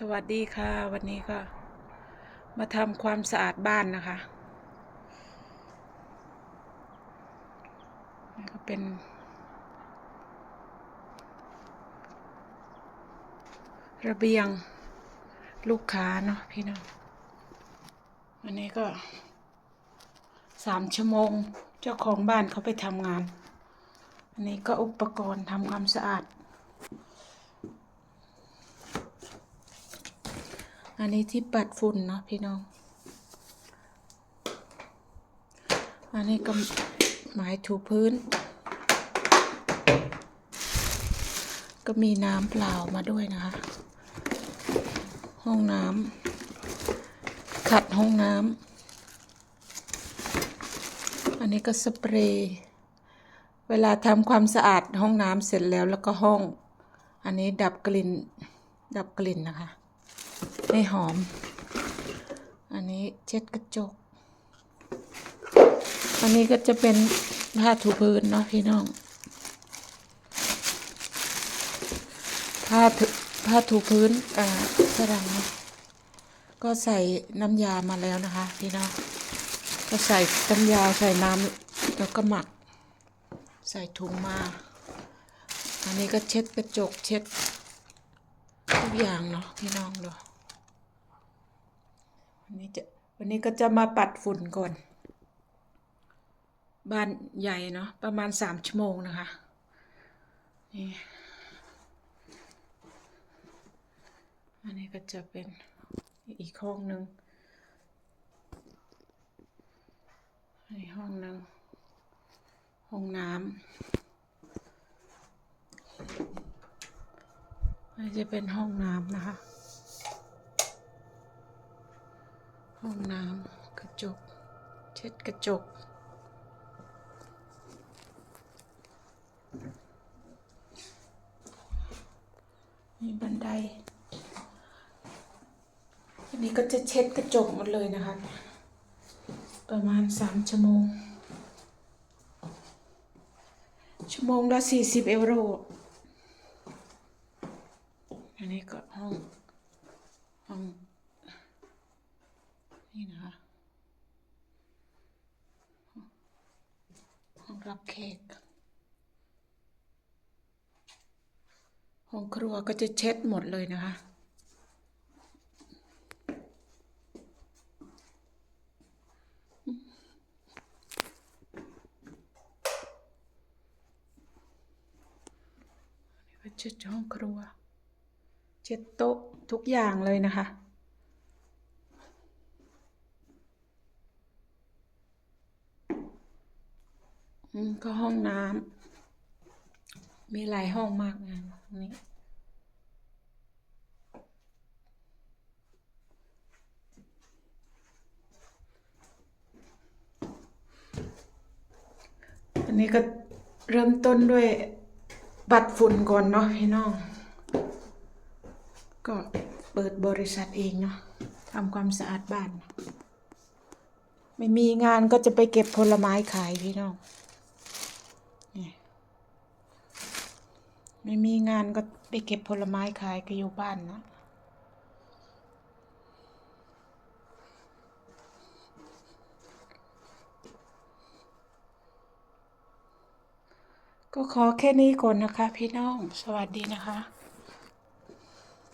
สวัสดีค่ะ วันนี้ก็ มาทำความสะอาดบ้านนะคะนี่ก็เป็น ระเบียงลูกค้าเนาะพี่น้องวันนี้ก็สามชั่วโมงเจ้าของบ้านเขาไปทำงาน อันนี้ก็อุปกรณ์ทำความสะอาด อันนี้ที่ปัดฝุ่นเนาะพี่น้อง อันนี้ก็หมายถูพื้น ก็มีน้ำเปล่ามาด้วยนะคะ ห้องน้ำขัดห้องน้ำอันนี้ก็สเปรย์เวลาทำความสะอาดห้องน้ำเสร็จแล้วแล้วก็ห้อง อันนี้ดับกลิ่นดับกลิ่นนะคะ ให้หอม อันนี้เช็ดกระจก อันนี้ก็จะเป็นผ้าถูพื้นเนาะพี่น้อง ผ้าถูผ้าถูพื้นอ่าฝรั่งก็ใส่น้ำยามาแล้วนะคะ พี่น้อง ก็ใส่น้ำยาใส่น้ำแล้วก็หมัก ใส่ถุงมา อันนี้ก็เช็ดกระจกเช็ด ทุกอย่างเนาะพี่น้องดูวันนี้จะวันนี้ก็จะมาปัดฝุ่นก่อน บ้านใหญ่เนาะประมาณสามชั่วโมงนะคะนี่อันนี้ก็จะเป็นอีกห้องหนึ่งอันนี้ห้องหนึ่งห้องน้ำ นนี้จะเป็นห้องน้ำนะคะ ห้องน้ำกระจก เช็ดกระจก มีบันได อันนี้ก็จะเช็ดกระจกหมดเลยนะคะ ประมาณสามชั่วโมง ชั่วโมงละสี่สิบเอโร อันนี้ก็ห้อง ห้อง นี่นะคะห้องรับแขกห้องครัวก็จะเช็ดหมดเลยนะคะอันนี้ก็ เช็ดโต๊ะทุกอย่างเลยนะคะ ก็ห้องน้ำมีหลายห้องมากนะนี้อันนี้ก็เริ่มต้นด้วยบัตรฝุ่นก่อนเนาะพี่น้อง ก็เปิดบริษัทเองเนาะทำความสะอาดบ้าน ไม่มีงานก็จะไปเก็บผลไม้ขายพี่น้องไม่มีงานก็ไปเก็บผลไม้ขายก็อยู่บ้านนะก็ขอแค่นี้ก่อนนะคะพี่น้อง สวัสดีนะคะ